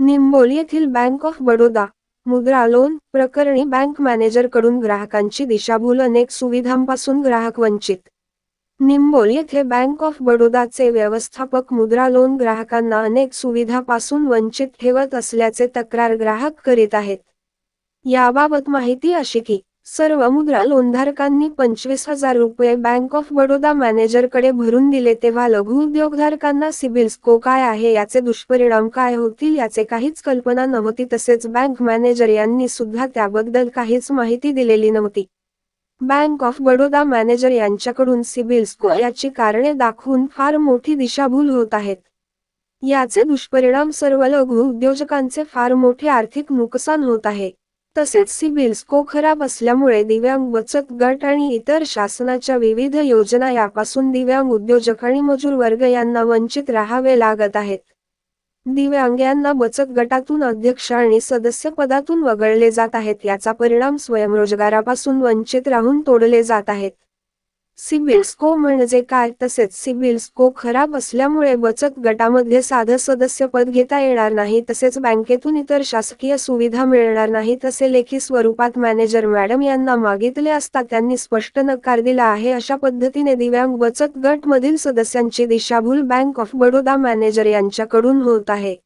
निंबोली येथील bank of Baroda मुद्रा loan प्रकरणी बँक मॅनेजरकडून ग्राहकांची दिशाभूल अनेक सुविधांपासून ग्राहक वंचित. निंबोली येथे बँक ऑफ बडोदाचे व्यवस्थापक मुद्रा लोन ग्राहकांना अनेक सुविधापासून वंचित ठेवत असल्याचे तक्रार ग्राहक करीत आहेत. याबाबत माहिती अशी की सर्व मुद्रा लोनधारकांनी पंचवीस हजार रुपये बँक ऑफ बडोदा मॅनेजरकडे भरून दिले तेव्हा लघु उद्योगधारकांना सिबिल स्को काय आहे याचे दुष्परिणाम काय होतील याचे काहीच कल्पना नव्हती. तसेच बँक मॅनेजर यांनी सुद्धा त्याबद्दल काहीच माहिती दिलेली नव्हती. बँक ऑफ बडोदा मॅनेजर यांच्याकडून सिबिल स्कोर याची कारणे दाखवून फार मोठी दिशाभूल होत आहेत. याचे दुष्परिणाम सर्व लघु उद्योजकांचे फार मोठे आर्थिक नुकसान होत आहे. तसेच सिबिल स्को खराब असल्यामुळे दिव्यांग बचत गट आणि इतर शासनाच्या विविध योजना यापासून दिव्यांग उद्योजक आणि मजूर वर्ग यांना वंचित राहावे लागत आहेत. दिव्यांग यांना बचत गटातून अध्यक्ष आणि सदस्य पदातून वगळले जात आहेत. याचा परिणाम स्वयंरोजगारापासून वंचित राहून तोडले जात आहेत. सिबिल स्को म्हणजे काय? तसेच सिबिल स्को खराब असल्यामुळे बचत गटामध्ये साधं सदस्यपद घेता येणार नाही. तसेच बँकेतून इतर शासकीय सुविधा मिळणार नाही तसे लेखी स्वरूपात मॅनेजर मॅडम यांना मागितले असता त्यांनी स्पष्ट नकार दिला आहे. अशा पद्धतीने दिव्यांग बचत गट मधील सदस्यांची दिशाभूल बँक ऑफ बडोदा मॅनेजर यांच्याकडून होत आहे.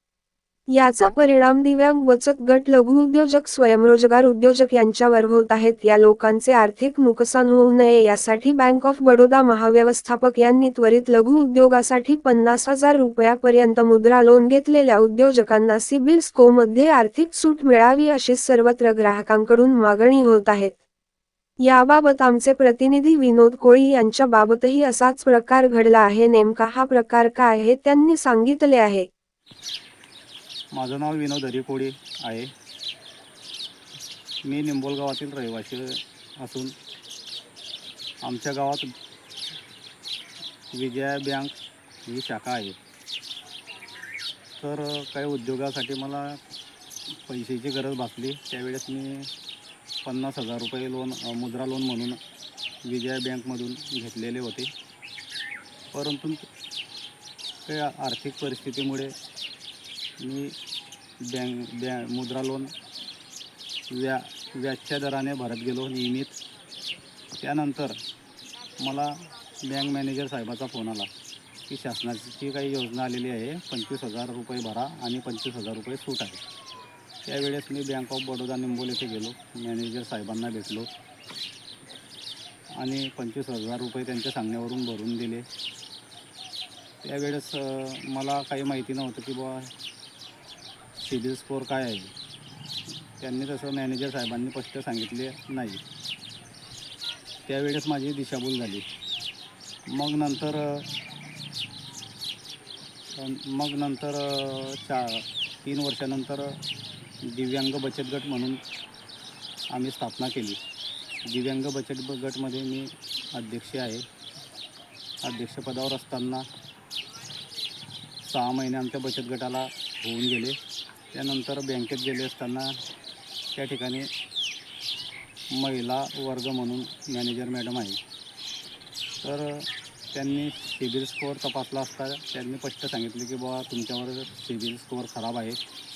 याचा परिणाम दिव्यांग बचत गट लघु उद्योजक स्वयंरोजगार उद्योजक यांच्यावर होत आहेत. या लोकांचे आर्थिक नुकसान होऊ नये यासाठी बँक ऑफ बडोदा महाव्यवस्थापक यांनी त्वरित लघु उद्योगासाठी पन्नास हजार रुपयापर्यंत मुद्रा लोन घेतलेल्या उद्योजकांना सिबिल स्को मध्ये आर्थिक सूट मिळावी अशी सर्वत्र ग्राहकांकडून मागणी होत आहेत याबाबत आमचे प्रतिनिधी विनोद कोळी यांच्या बाबतही असाच प्रकार घडला आहे. नेमका हा प्रकार काय आहे त्यांनी सांगितले आहे. माझं नाव विनोद हरिकोडे आहे. मी निंबोल गावातील रहिवासी असून आमच्या गावात विजया बँक ही शाखा आहे. तर काही उद्योगासाठी मला पैशाची गरज भासली. त्यावेळेस मी पन्नास हजार रुपये लोन मुद्रा लोन म्हणून विजया बँकमधून घेतलेले होते. परंतु काही आर्थिक परिस्थितीमुळे मी बँक बॅ मुद्रा लोन व्या व्याजच्या दराने भरत गेलो नियमित. त्यानंतर मला बँक मॅनेजर साहेबाचा फोन आला की शासनाची काही योजना आलेली आहे. पंचवीस हजार रुपये भरा आणि पंचवीस हजार रुपये सूट आहे. त्यावेळेस मी बँक ऑफ बडोदा निंबोल येथे गेलो. मॅनेजर साहेबांना भेटलो आणि पंचवीस हजार रुपये त्यांच्या सांगण्यावरून भरून दिले. त्यावेळेस मला काही माहिती नव्हतं की बुवा सिबिल स्कोअर काय आहे? त्यांनी तसं मॅनेजर साहेबांनी स्पष्ट सांगितले नाही. त्यावेळेस माझी दिशाभूल झाली. मग नंतर मग नंतर चा तीन वर्षानंतर दिव्यांग बचत गट म्हणून आम्ही स्थापना केली. दिव्यांग बचत गटमध्ये मी अध्यक्ष आहे. अध्यक्षपदावर असताना सहा महिने आमच्या बचत गटाला होऊन गेले. त्यानंतर बँकेत गेले असताना त्या ठिकाणी महिला वर्ग म्हणून मॅनेजर मॅडम आहे. तर त्यांनी सिबिल स्कोअर तपासला असता त्यांनी स्पष्ट सांगितले की बाबा तुमच्यावर सिबिल स्कोअर खराब आहे.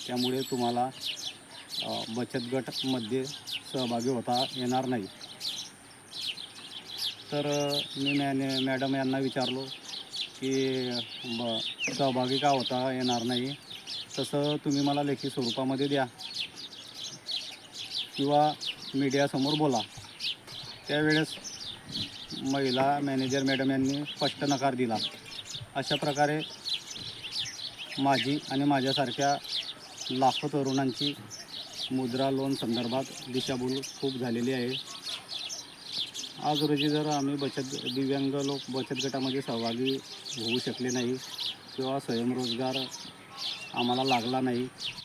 त्यामुळे तुम्हाला बचत गटमध्ये सहभागी होता येणार नाही. तर मी मॅने मॅडम यांना विचारलो की ब सहभागी का होता येणार नाही? तसं तुम्ही मला लेखी स्वरूपामध्ये द्या. किंवा मीडियासमोर बोला. त्यावेळेस महिला मॅनेजर मॅडम यांनी स्पष्ट नकार दिला. अशा प्रकारे माझी आणि माझ्यासारख्या लाखो तरुणांची मुद्रा लोन संदर्भात दिशाभूल खूप झालेली आहे. आज रोजी जर आम्ही बचत दिव्यांग लोक बचत गटामध्ये सहभागी होऊ शकले नाही किंवा स्वयंरोजगार आम्हाला लागला नाही.